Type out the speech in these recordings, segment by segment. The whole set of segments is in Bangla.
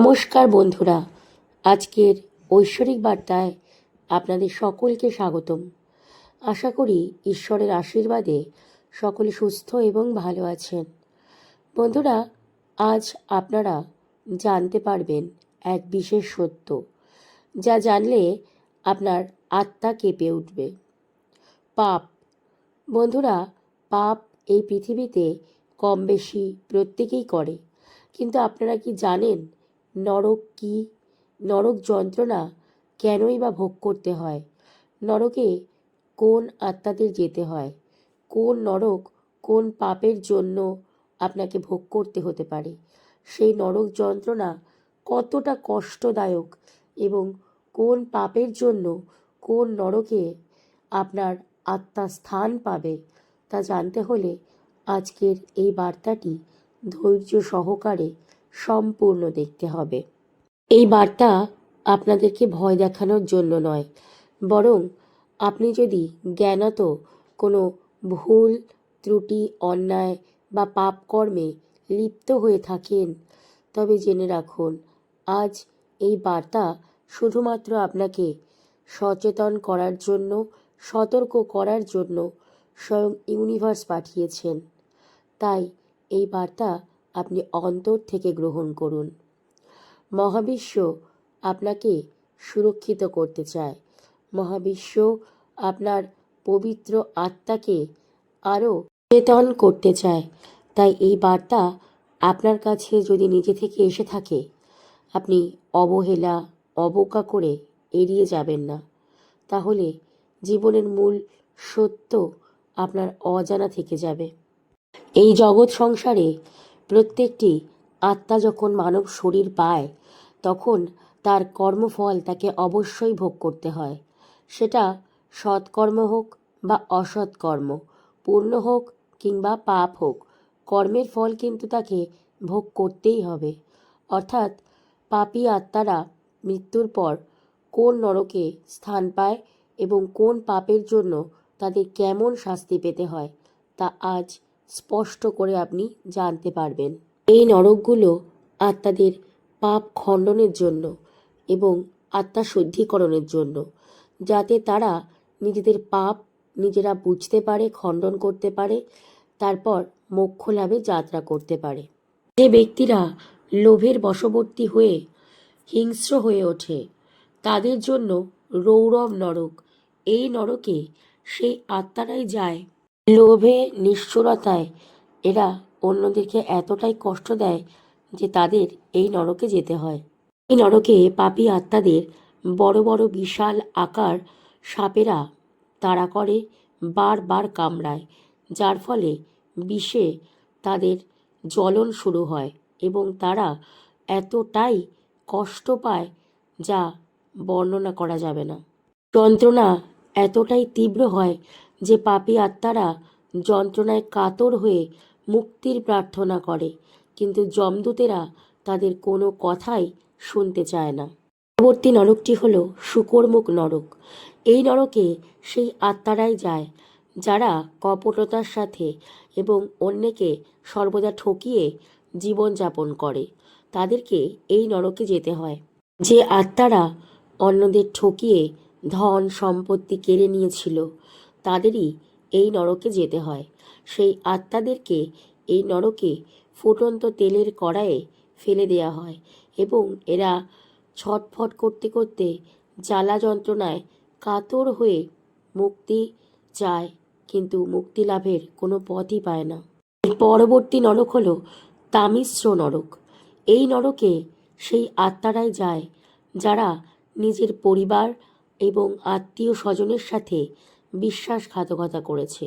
নমস্কার বন্ধুরা, আজকের ঐশ্বরিক বার্তায় আপনাদের সকলকে স্বাগতম। আশা করি ঈশ্বরের আশীর্বাদে সকলে সুস্থ এবং ভালো আছেন। বন্ধুরা, আজ আপনারা জানতে পারবেন এক বিশেষ সত্য, যা জানলে আপনার আত্মা কেঁপে উঠবে। পাপ। বন্ধুরা, পাপ এই পৃথিবীতে কম বেশি প্রত্যেকেই করে, কিন্তু আপনারা কি জানেন নরক কি? নরক যন্ত্রণা কেনই বা ভোগ করতে হয়? নরকে কোন আত্মাদের যেতে হয়? কোন নরক কোন পাপের জন্য আপনাকে ভোগ করতে হতে পারে? সেই নরক যন্ত্রণা কতটা কষ্টদায়ক এবং কোন পাপের জন্য কোন নরকে আপনার আত্মা স্থান পাবে তা জানতে হলে আজকের এই বার্তাটি ধৈর্য সহকারে সম্পূর্ণ দেখতে হবে। এই বার্তা আপনাদেরকে ভয় দেখানোর জন্য নয়, বরং আপনি যদি জ্ঞানত কোনো ভুল, ত্রুটি, অন্যায় বা পাপ কর্মে লিপ্ত হয়ে থাকেন, তবে জেনে রাখুন, আজ এই বার্তা শুধুমাত্র আপনাকে সচেতন করার জন্য, সতর্ক করার জন্য স্বয়ং ইউনিভার্স পাঠিয়েছেন। তাই এই বার্তা আপনি অন্তর থেকে গ্রহণ করুন। মহাবিশ্ব আপনাকে সুরক্ষিত করতে চায়। মহাবিশ্ব আপনার পবিত্র আত্মাকে আরও চেতন করতে চায়। তাই এই বার্তা আপনার কাছে যদি নিজে থেকে এসে থাকে, আপনি অবহেলা, অবজ্ঞা করে এড়িয়ে যাবেন না। তাহলে জীবনের মূল সত্য আপনার অজানা থেকে যাবে। এই জগৎ সংসারে প্রত্যেকটি আত্মা যখন মানব শরীর পায়, তখন তার কর্মফল তাকে অবশ্যই ভোগ করতে হয়। সেটা সৎকর্ম হোক বা অসৎকর্ম, পূর্ণ হোক কিংবা পাপ হোক, কর্মের ফল কিন্তু তাকে ভোগ করতেই হবে। অর্থাৎ পাপী আত্মারা মৃত্যুর পর কোন নরকে স্থান পায় এবং কোন পাপের জন্য তাদের কেমন শাস্তি পেতে হয়, তা আজ স্পষ্ট করে আপনি জানতে পারবেন। এই নরকগুলো আত্মাদের পাপ খণ্ডনের জন্য এবং আত্মা শুদ্ধিকরণের জন্য, যাতে তারা নিজেদের পাপ নিজেরা বুঝতে পারে, খণ্ডন করতে পারে, তারপর মোক্ষ লাভে যাত্রা করতে পারে। যে ব্যক্তিরা লোভের বশবর্তী হয়ে হিংস্র হয়ে ওঠে, তাদের জন্য রৌরব নরক। এই নরকে সেই আত্মারাই যায় লোভে, নিষ্ঠুরতায় এরা অন্যদেরকে এতটাই কষ্ট দেয় যে তাদের এই নরকে যেতে হয়। এই নরকে পাপী আত্মাদের বড় বড় বিশাল আকার সাপেরা তাড়া করে, বারবার কামড়ায়, যার ফলে বিষে তাদের জ্বলন শুরু হয় এবং তারা এতটাই কষ্ট পায় যা বর্ণনা করা যাবে না। যন্ত্রণা এতটাই তীব্র হয় যে পাপী আত্মারা যন্ত্রণায় কাতর হয়ে মুক্তির প্রার্থনা করে, কিন্তু যমদূতেরা তাদের কোনো কথাই শুনতে চায় না। পরবর্তী নরকটি হল শুকরমুখ নরক। এই নরকে সেই আত্মারাই যায়, যারা কপটতার সাথে এবং অন্যকে সর্বদা ঠকিয়ে জীবনযাপন করে। তাদেরকে এই নরকে যেতে হয়। যে আত্মারা অন্যদের ঠকিয়ে ধন সম্পত্তি কেড়ে নিয়েছিল তাদেরই এই নরকে যেতে হয়। সেই আত্মাদেরকে এই নরকে ফুটন্ত তেলের কড়াইয়ে ফেলে দেওয়া হয় এবং এরা ছটফট করতে করতে জ্বালা যন্ত্রণায় কাতর হয়ে মুক্তি চায়, কিন্তু মুক্তি লাভের কোনো পথই পায় না। পরবর্তী নরক হলো তামিশ্র নরক। এই নরকে সেই আত্মারাই যায় যারা নিজের পরিবার এবং আত্মীয় স্বজনের সাথে বিশ্বাসঘাতকতা করেছে।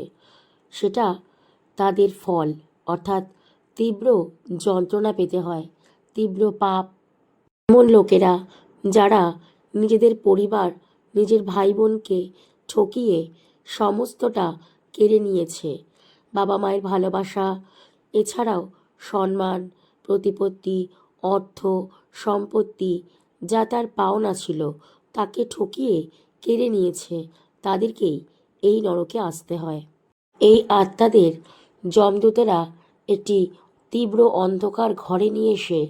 সেটা তাদের ফল, অর্থাৎ তীব্র যন্ত্রণা পেতে হয়, তীব্র পাপ। এমন লোকেরা যারা নিজেদের পরিবার, নিজের ভাই বোনকে ঠকিয়ে সমস্তটা কেড়ে নিয়েছে। বাবা মায়ের ভালোবাসা, এছাড়াও সম্মান, প্রতিপত্তি, অর্থ, সম্পত্তি যা তার পাওনা ছিল, তাকে ঠকিয়ে কেড়ে নিয়েছে, তাদেরকেই এই নরকে আসতে হয়। এই আত্মাদের যমদূতেরা একটি তীব্র অন্ধকার ঘরে নিয়ে এসে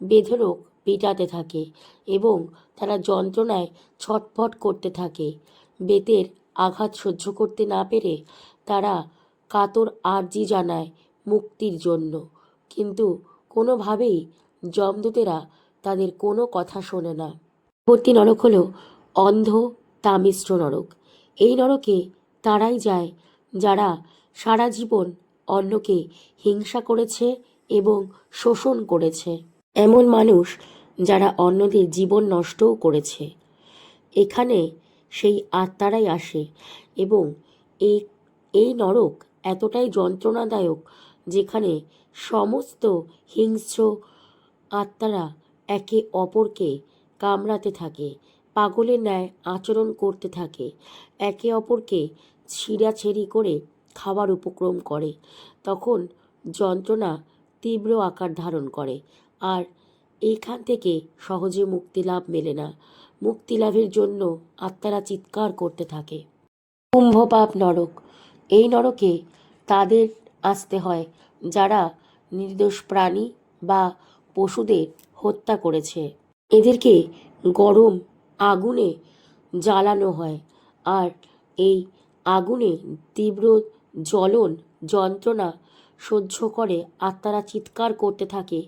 বেধরক পেটাতে থাকে এবং তারা যন্ত্রণায় ছটফট করতে থাকে। বেতের আঘাত সহ্য করতে না পেরে তারা কাতর আর্জি জানায় মুক্তির জন্য। কিন্তু কোনোভাবেই যমদূতেরা তাদের কোনো কথা শোনে না। পরবর্তী নরক হল অন্ধ তামিশ্র নরক। এই নরকে তারাই যায়, যারা সারা জীবন অন্যকে হিংসা করেছে এবং শোষণ করেছে। এমন মানুষ যারা অন্যদের জীবন নষ্টও করেছে। এখানে সেই আত্মারাই আসে এবং এই এই নরক এতটাই যন্ত্রণাদায়ক যেখানে সমস্ত হিংস্র আত্মারা একে অপরকে কামড়াতে থাকে। পাগলের ন্যায় আচরণ করতে থাকে। একে অপরকে ছিঁড়াছেড়ি করে খাওয়ার উপক্রম করে। তখন যন্ত্রণা তীব্র আকার ধারণ করে। আর এইখান থেকে সহজে মুক্তি লাভ মেলে না। মুক্তি লাভের জন্য আত্মারা চিৎকার করতে থাকে। কুম্ভপাপ নরক। এই নরকে তাদের আসতে হয় যারা নির্দোষ প্রাণী বা পশুদের হত্যা করেছে। এদেরকে গরম আগুনে জ্বালানো হয় আর এই আগুনে তীব্র জ্বলন যন্ত্রণা সহ্য করে, আত্মারা চিৎকার করতে থাকে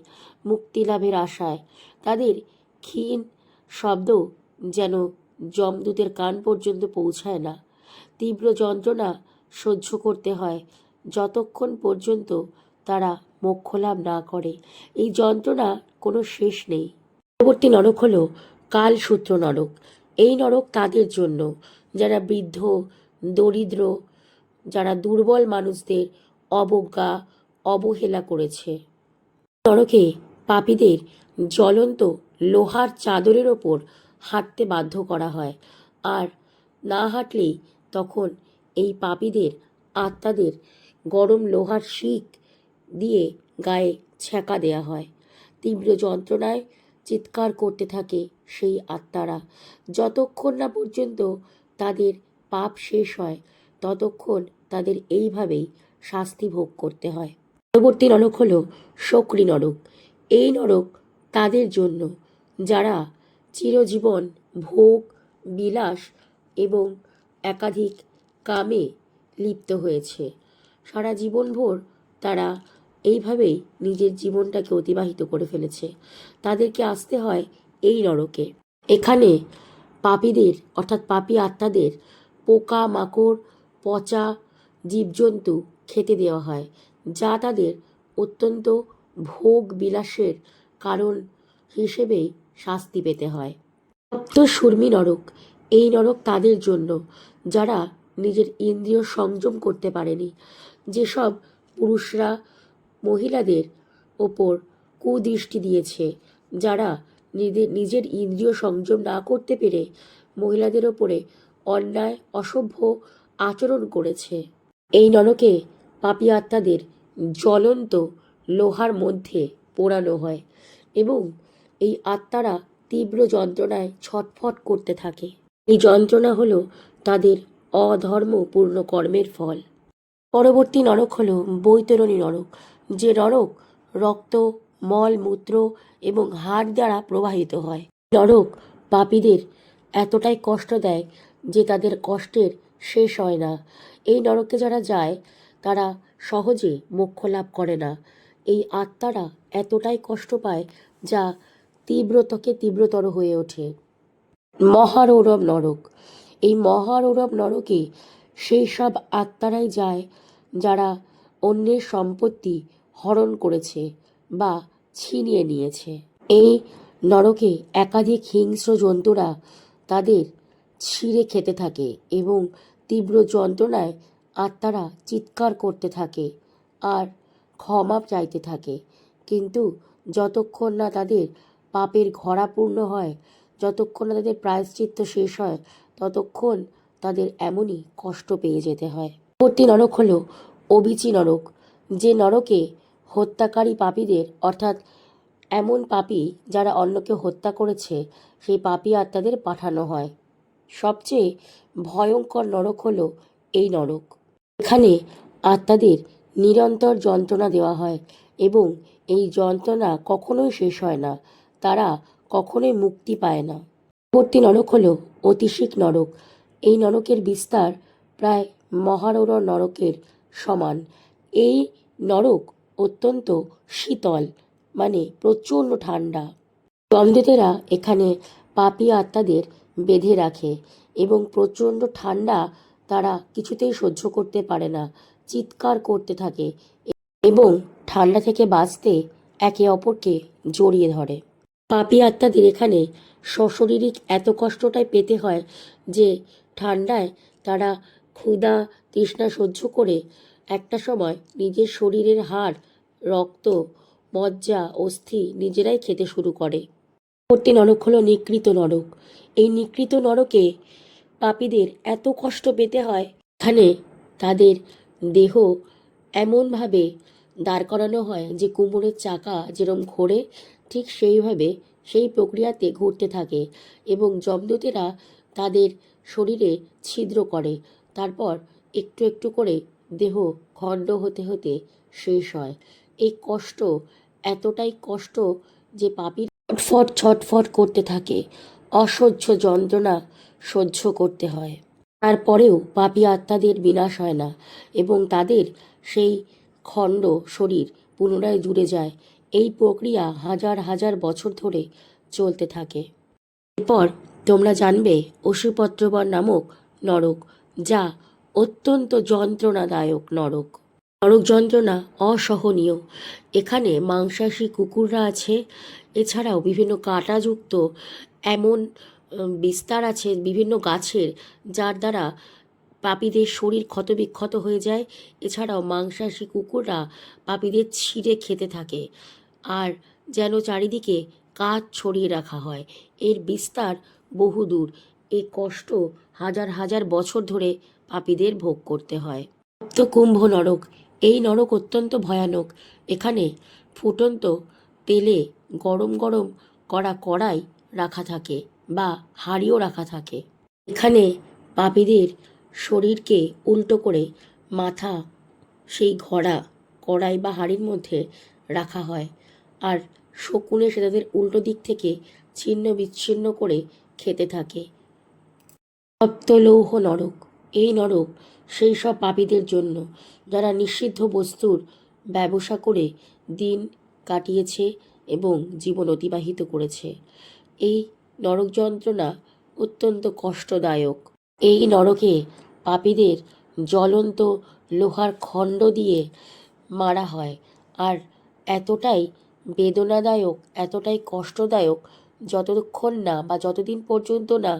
মুক্তি লাভের আশায়। তাদের ক্ষীণ শব্দ যেন যমদূতের কান পর্যন্ত পৌঁছায় না। তীব্র যন্ত্রণা সহ্য করতে হয়, যতক্ষণ পর্যন্ত তারা মোক্ষলাভ না করে। এই যন্ত্রণা কোনো শেষ নেই। পরবর্তী নরক হলো কালসূত্র নরক। এই নরক তাদের জন্য। যারা বৃদ্ধ, দরিদ্র, যারা দুর্বল মানুষদের অবজ্ঞা, অবহেলা করেছে। নরকে পাপীদের জ্বলন্ত লোহার চাদরের ওপর হাঁটতে বাধ্য করা হয়। আর না হাঁটলেই তখন এই পাপীদের আত্মাদের গরম লোহার শিক দিয়ে গায়ে ছ্যাঁকা দেয়া হয়। তীব্র যন্ত্রণায় চিৎকার করতে থাকে সেই আত্মারা। যতক্ষণ না পর্যন্ত তাদের পাপ শেষ হয়, ততক্ষণ তাদের এইভাবেই শাস্তি ভোগ করতে হয়। পরবর্তী নরক হল শক্রী নরক। এই নরক তাদের জন্য, যারা চিরজীবন ভোগ, বিলাস এবং একাধিক কামে লিপ্ত হয়েছে। সারা জীবনভর তারা এইভাবেই নিজের জীবনটাকে অতিবাহিত করে ফেলেছে। তাদেরকে আসতে হয় এই নরকে। এখানে পাপীদের, অর্থাৎ পাপী আত্মাদের পোকা, মাকড়, পচা জীবজন্তু খেতে দেওয়া হয়, যা তাদের অত্যন্ত ভোগ বিলাসের কারণ হিসেবেই শাস্তি পেতে হয়। সপ্ত সুর্মী নরক। এই নরক তাদের জন্য, যারা নিজের ইন্দ্রিয় সংযম করতে পারেনি। যেসব পুরুষরা মহিলাদের ওপর কুদৃষ্টি দিয়েছে, যারা নিজের নিজের ইন্দ্রিয় সংযম না করতে পেরে মহিলাদের ওপরে অন্যায়, অসভ্য আচরণ করেছে। এই নরকে পাপী আত্মাদের জ্বলন্ত লোহার মধ্যে পোড়ানো হয় এবং এই আত্মারা তীব্র যন্ত্রণায় ছটফট করতে থাকে। এই যন্ত্রণা হলো তাদের অধর্মপূর্ণ কর্মের ফল। পরবর্তী নরক হলো বৈতরণী নরক, যে নরক রক্ত মল, মূত্র এবং হাড় দ্বারা প্রবাহিত হয়। নরক পাপীদের এতটাই কষ্ট দেয় যে তাদের কষ্টের শেষ হয় না। এই নরকে যারা যায়, তারা সহজে মোক্ষ লাভ করে না। এই আত্মারা এতটাই কষ্ট পায় যা তীব্রতকে তীব্রতর হয়ে ওঠে। মহারৌরব নরক। এই মহারৌরব নরকে সেই সব আত্মারাই যায় যারা অন্যের সম্পত্তি হরণ করেছে বা ছিনিয়ে নিয়েছে। এই নরকে একাধিক হিংস্র জন্তুরা তাদের ছিঁড়ে খেতে থাকে এবং তীব্র যন্ত্রণায় আত্মারা চিৎকার করতে থাকে আর ক্ষমা চাইতে থাকে। কিন্তু যতক্ষণ না তাদের পাপের ঘরা পূর্ণ হয়, যতক্ষণ না তাদের প্রায়শ্চিত্ত শেষ হয়, ততক্ষণ তাদের এমনই কষ্ট পেয়ে যেতে হয়। পরবর্তী নরক হলো অবিচি নরক। যে নরকে হত্যাকারী পাপীদের, অর্থাৎ এমন পাপী যারা অন্যকে হত্যা করেছে, সেই পাপী আত্মাদের পাঠানো হয়। সবচেয়ে ভয়ঙ্কর নরক হল এই নরক। এখানে আত্মাদের নিরন্তর যন্ত্রণা দেওয়া হয় এবং এই যন্ত্রণা কখনোই শেষ হয় না, তারা কখনোই মুক্তি পায় না। পরবর্তী নরক হল অতিশিক নরক। এই নরকের বিস্তার প্রায় মহারৌর নরকের সমান। এই নরক অত্যন্ত শীতল মানে প্রচণ্ড ঠান্ডা। যমদূতেরা এখানে পাপী আত্মাদের বেঁধে রাখে এবং প্রচণ্ড ঠান্ডা তারা কিছুতেই সহ্য করতে পারে না, চিৎকার করতে থাকে এবং ঠান্ডা থেকে বাঁচতে একে অপরকে জড়িয়ে ধরে। পাপী আত্মাদের এখানে সশরীরিক এত কষ্টটাই পেতে হয় যে ঠান্ডায় তারা ক্ষুধা, তৃষ্ণা সহ্য করে একটা সময় নিজের শরীরের হাড় রক্ত, মজ্জা, অস্থি নিজেরাই খেতে শুরু করে। পরবর্তী নরক হলো নিকৃত নরক। এই নিকৃত নরকে পাপীদের এত কষ্ট পেতে হয়, এখানে তাদের দেহ এমনভাবে দাঁড় করানো হয় যে কুমোরের চাকা যেরম ঘোরে, ঠিক সেইভাবে সেই প্রক্রিয়াতে ঘুরতে থাকে এবং যমদূতেরা তাদের শরীরে ছিদ্র করে। তারপর একটু একটু করে দেহ খণ্ড হতে হতে শেষ হয়। এই কষ্ট, এতটাই কষ্ট যে পাপি ছটফট ছটফট করতে থাকে। অসহ্য যন্ত্রণা সহ্য করতে হয়। তারপরেও পাপী আত্মাদের বিনাশ হয় না এবং তাদের সেই খণ্ড শরীর পুনরায় জুড়ে যায়। এই প্রক্রিয়া হাজার হাজার বছর ধরে চলতে থাকে। এরপর তোমরা জানবে অশুপত্রবর নামক নরক, যা অত্যন্ত যন্ত্রণাদায়ক নরক। নরক যন্ত্রণা অসহনীয়। এখানে মাংসাশী কুকুররা আছে, এছাড়াও বিভিন্ন কাঁটাযুক্ত এমন বিস্তার আছে বিভিন্ন গাছের, যার দ্বারা পাপীদের শরীর ক্ষতবিক্ষত হয়ে যায়। এছাড়াও মাংসাশী কুকুররা পাপীদের ছিঁড়ে খেতে থাকে আর যেন চারিদিকে কাজ ছড়িয়ে রাখা হয়। এর বিস্তার বহুদূর। এই কষ্ট হাজার হাজার বছর ধরে পাপীদের ভোগ করতে হয়। সপ্ত কুম্ভ নরক এই নরক অত্যন্ত ভয়ানক। এখানে ফুটন্ত তেলে গরম গরম করা কড়াই রাখা থাকে বা হাঁড়িও রাখা থাকে। এখানে পাপীদের শরীরকে উল্টো করে মাথা, সেই ঘড়া, কড়াই বা হাঁড়ির মধ্যে রাখা হয় আর শকুনে সে তাদের উল্টো দিক থেকে ছিন্ন বিচ্ছিন্ন করে খেতে থাকে। সপ্তলৌহ নরক। এই নরক সেই সব পাপীদের জন্য, যারা নিষিদ্ধ বস্তুর ব্যবসা করে দিন কাটিয়েছে এবং জীবন অতিবাহিত করেছে। এই নরক যন্ত্রণা অত্যন্ত কষ্টদায়ক। এই নরকে পাপীদের জ্বলন্ত লোহার খণ্ড দিয়ে মারা হয় আর এতটাই বেদনাদায়ক, এতটাই কষ্টদায়ক যতক্ষণ না বা যতদিন পর্যন্ত না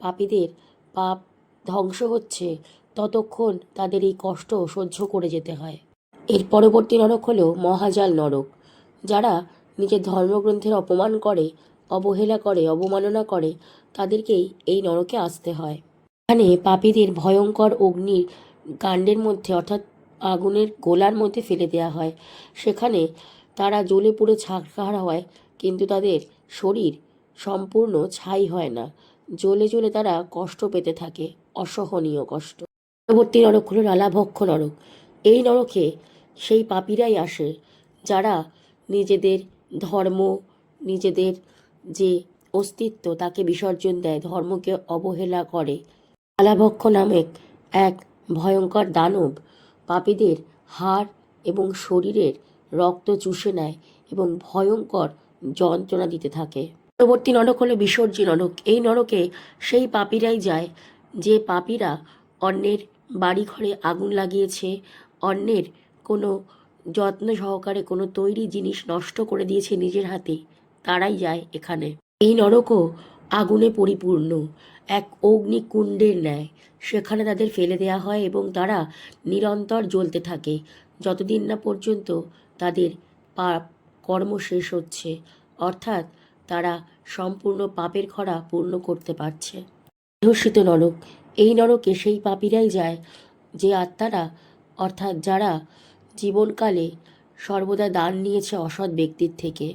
পাপীদের পাপ ধ্বংস হচ্ছে ততক্ষণ তাদের এই কষ্ট সহ্য করে যেতে হয়। এর পরবর্তী নরক হল মহাজাল নরক, যারা নিজের ধর্মগ্রন্থের অপমান করে, অবহেলা করে, অবমাননা করে, তাদেরকেই এই নরকে আসতে হয়। এখানে পাপীদের ভয়ঙ্কর অগ্নির কাণ্ডের মধ্যে, অর্থাৎ আগুনের গোলার মধ্যে ফেলে দেওয়া হয়। সেখানে তারা জ্বলে পুড়ে ছারখার হয়, কিন্তু তাদের শরীর সম্পূর্ণ ছাই হয় না। জ্বলে জ্বলে তারা কষ্ট পেতে থাকে, অসহনীয় কষ্ট। পরবর্তী নরক হলো লালাভক্ষ নরক। এই নরকে সেই পাপীরাই আসে, যারা নিজেদের ধর্ম, নিজেদের যে অস্তিত্ব তাকে বিসর্জন দেয়, ধর্মকে অবহেলা করে। লালাভক্ষ নামক এক ভয়ঙ্কর দানব পাপীদের হাড় এবং শরীরের রক্ত চুষে নেয় এবং ভয়ঙ্কর যন্ত্রণা দিতে থাকে। পরবর্তী নরক হলো বিসর্জি নরক। এই নরকে সেই পাপীরাই যায়, যে পাপীরা অন্যের বাড়ি ঘরে আগুন লাগিয়েছে, অন্যের কোনো যত্ন সহকারে কোনো তৈরি জিনিস নষ্ট করে দিয়েছে নিজের হাতে, তারাই যায় এখানে। এই নরকও আগুনে পরিপূর্ণ, এক অগ্নিকুণ্ডের ন্যায়। সেখানে তাদের ফেলে দেওয়া হয় এবং তারা নিরন্তর জ্বলতে থাকে। যতদিন না পর্যন্ত তাদের পাপ কর্ম শেষ হচ্ছে, অর্থাৎ তারা সম্পূর্ণ পাপের খরা পূর্ণ করতে পারছে। ধর্ষিত নরক এই নরকে সেই পাপীরাই যায় যে আত্মারা, অর্থাৎ যারা জীবনকালে সর্বদা দান নিয়েছে অসৎ ব্যক্তির থেকে।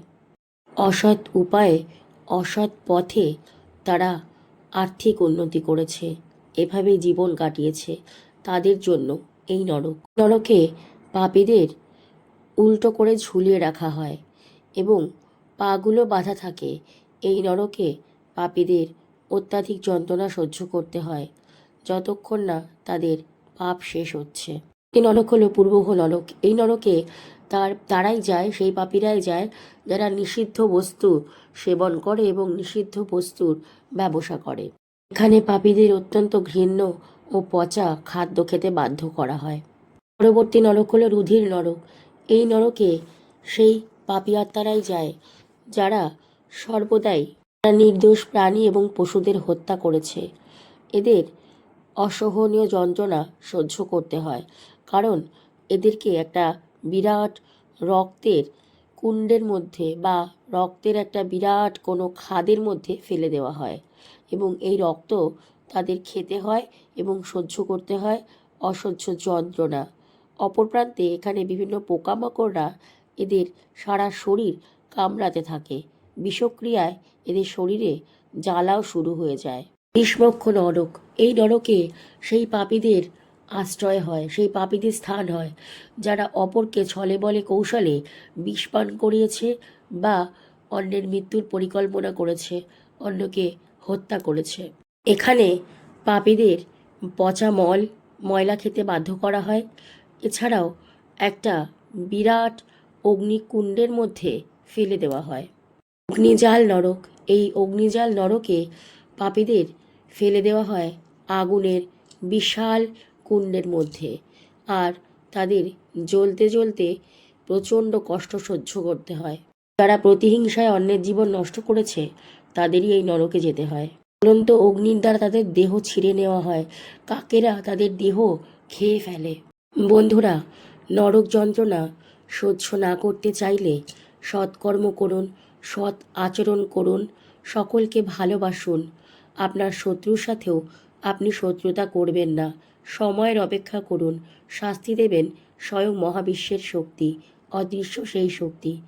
অসৎ উপায়ে, অসৎ পথে তারা আর্থিক উন্নতি করেছে এভাবেই জীবন কাটিয়েছে তাদের জন্য এই নরক। নরকে পাপীদের উল্টো করে ঝুলিয়ে রাখা হয় এবং পাগুলো বাঁধা থাকে। এই নরকে পাপীদের অত্যাধিক যন্ত্রণা সহ্য করতে হয়। যতক্ষণ না তাদের পাপ শেষ হচ্ছে। এই নরক হলো পূর্বহ নরক। এই নরকে তার, তারাই যায়, সেই পাপীরাই যায়, যারা নিষিদ্ধ বস্তু সেবন করে এবং নিষিদ্ধ বস্তুর ব্যবসা করে। এখানে পাপীদের অত্যন্ত ঘৃণ্য ও পচা খাদ্য খেতে বাধ্য করা হয়। পরবর্তী নরক হলো রুধির নরক। এই নরকে সেই পাপী আত্মারাই যায়, যারা সর্বদাই নির্দোষ প্রাণী এবং পশুদের হত্যা করেছে। এদের অসহনীয় যন্ত্রণা সহ্য করতে হয়। কারণ এদেরকে একটা বিরাট রক্তের কুণ্ডের মধ্যে বা রক্তের একটা বিরাট কোনো খাদের মধ্যে ফেলে দেওয়া হয় এবং এই রক্ত তাদের খেতে হয় এবং সহ্য করতে হয় অসহ্য যন্ত্রণা। অপর প্রান্তে এখানে বিভিন্ন পোকামাকড়রা এদের সারা শরীর কামড়াতে থাকে। বিষক্রিয়ায় এদের শরীরে জ্বালাও শুরু হয়ে যায়। ভীষ্মক্ষ নরক এই নরকে সেই পাপীদের আশ্রয় হয়, সেই পাপীদের স্থান হয়, যারা অপরকে ছলে বলে কৌশলে বিষপান করিয়েছে বা অন্যের মৃত্যুর পরিকল্পনা করেছে, অন্যকে হত্যা করেছে। এখানে পাপীদের পচা মল, ময়লা খেতে বাধ্য করা হয়। এছাড়াও একটা বিরাট অগ্নিকুণ্ডের মধ্যে ফেলে দেওয়া হয়। অগ্নিজাল নরক, এই অগ্নিজাল নরকে পাপীদের ফেলে দেওয়া হয় আগুনের বিশাল কুণ্ডের মধ্যে। আর তাদের জ্বলতে জ্বলতে প্রচণ্ড কষ্ট সহ্য করতে হয়। যারা প্রতিহিংসায় অন্যের জীবন নষ্ট করেছে, তাদেরই এই নরকে যেতে হয়। জ্বলন্ত অগ্নির দ্বারা তাদের দেহ ছিঁড়ে নেওয়া হয়। কাকেরা তাদের দেহ খেয়ে ফেলে। বন্ধুরা, নরক যন্ত্রণা সহ্য না করতে চাইলে সৎকর্ম করুন, সৎ আচরণ করুন, সকলকে ভালোবাসুন। আপনার শত্রুর সাথেও আপনি শত্রুতা করবেন না। সময়ের অপেক্ষা করুন। শাস্তি দেবেন স্বয়ং মহাবিশ্বের শক্তি, অদৃশ্য সেই শক্তি।